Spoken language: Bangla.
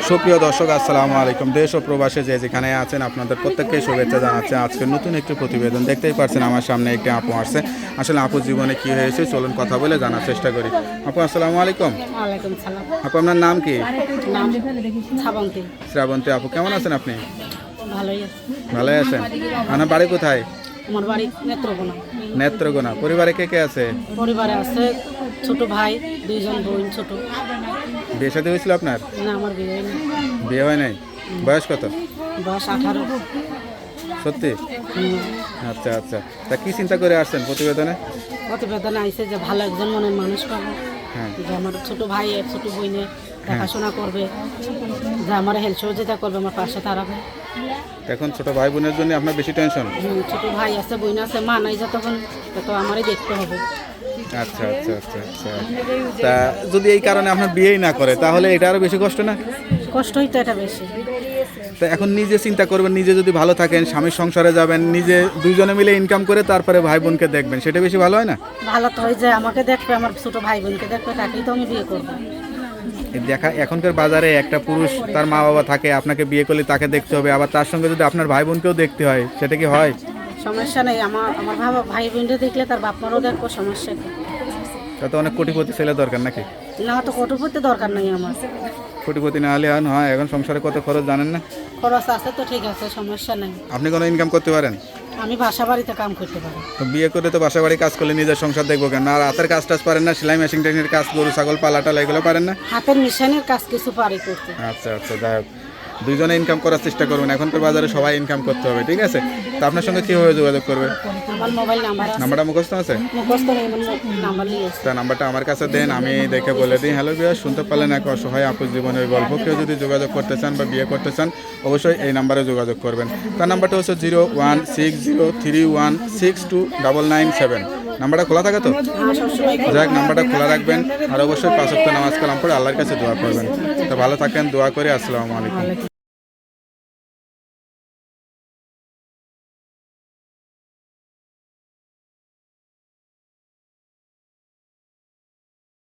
সুপ্রিয় দর্শক আসসালামু আলাইকুম। দেশ ও প্রবাসে যে যেখানে আছেন আপনাদের প্রত্যেককে শুভেচ্ছা জানাচ্ছে। আজকে নতুন একটি প্রতিবেদন দেখতেই পাচ্ছেন আমার সামনে একটি আপু আসছে। আসলে আপুর জীবনে কি হয়েছে চলুন কথা বলে জানার চেষ্টা করি। আপু আসসালামু আলাইকুম। আপু আপনার নাম কি? শ্রাবন্তী আপু কেমন আছেন আপনি? ভালোই আছে। ভালোই আছেন। আপনার বাড়ি কোথায়? আমার বাড়ি নেত্রকোনা। নেত্রকোনা। পরিবারে কে কে আছে? পরিবারে আছে ছোট ভাই দুইজন বোন ছোট। বিয়ে সাথে হয়েছিল আপনার? না আমার বিয়ে হয়নি। বিয়ে হয় নাই? বয়স কত? বয়স আঠারো। সত্যি? আচ্ছা আচ্ছা। তা কি চিন্তা করে আসছেন প্রতিবেদনে? প্রতিবেদনে আইছে যে ভালো একজন মনের মানুষ পাবো। হ্যাঁ। যে আমার ছোট ভাই আর ছোট বোনে দেখাশোনা করবে। যে আমার হেল্প সহযোগিতা করবে আমার পাশে দাঁড়াবে। এখন ছোট ভাই বোনের জন্য আপনার বেশি টেনশন ছোট ভাই আছে বোন আছে মা নাই যতক্ষণ তত আমারই দেখতে হবে। আচ্ছা আচ্ছা আচ্ছা আচ্ছা। তা যদি এই কারণে আপনার বিয়েই না করে তাহলে এটা আরও বেশি কষ্ট না? কষ্ট হইতো এটা বেশি। তা এখন নিজে চিন্তা করবেন নিজে যদি ভালো থাকেন স্বামীর সংসারে যাবেন নিজে দুইজনে মিলে ইনকাম করে তারপরে ভাই বোনকে দেখবেন সেটা বেশি ভালো হয় না? ভালো তো হয় যে আমাকে দেখবে আমার ছোট ভাই বোনকে দেখবে তাকেই তো আমি বিয়ে করব। দেখা এখনকার বাজারে একটা পুরুষ তার মা বাবা থাকে আপনাকে বিয়ে করলে তাকে দেখতে হবে আবার তার সঙ্গে যদি আপনার ভাই বোনকেও দেখতে হয় সেটা কি হয়? সমস্যা নেই আমার আমার ভাই বোনকে দেখলে তার বাপ মারও দেখব সমস্যা তাতে অনেক কোটিপতি ছেলে দরকার নাকি? না তো কটুপতি দরকার নেই আমার। কোটিপতি না হলে আর হয় এখন সংসারে কত খরচ জানেন না? খরচ আছে তো ঠিক আছে সমস্যা নেই। আপনি কোনো ইনকাম করতে পারেন? আমি বাসা বাড়িতে কাম করতে পারি। তো বিয়ে করে তো বাসা বাড়ি কাজ করলে নিজের সংসার দেখব কেন? আর হাতের কাজ টাজ পারেন না সেলাই মেশিন টেশিনের কাজ গরু ছাগল পালা টালা এগুলো পারেন না? হাতের মিশনের কাজ কিছু পারি করতে। আচ্ছা আচ্ছা যাই হোক। দুইজনে ইনকাম করার চেষ্টা করবেন। এখনকার বাজারে সবাই ইনকাম করতে হবে ঠিক আছে? তো আপনার সঙ্গে কীভাবে যোগাযোগ করবে? আমার মোবাইল নাম্বার আছে। নাম্বারটা মুখস্থ আছে? তা নাম্বারটা আমার কাছে দেন আমি দেখে বলে দিই। হ্যালো বিয়া শুনতে পারলেন এক অসহায় আপুর জীবনের গল্প। কেউ যদি যোগাযোগ করতে চান বা বিয়ে করতে চান অবশ্যই এই নাম্বারে যোগাযোগ করবেন। তার নাম্বারটা হচ্ছে zero one six zero three one six two double nine seven. নাম্বারটা খোলা থাকে তো? হ্যাঁ সবসময় যাক নাম্বারটা খোলা রাখবেন। আর অবশ্যই পাঁচ সপ্তাহ নামাজ কালাম পড়ে আল্লাহর কাছে দোয়া করবেন। তো ভালো থাকেন দোয়া করে আসসালামু আলাইকুম।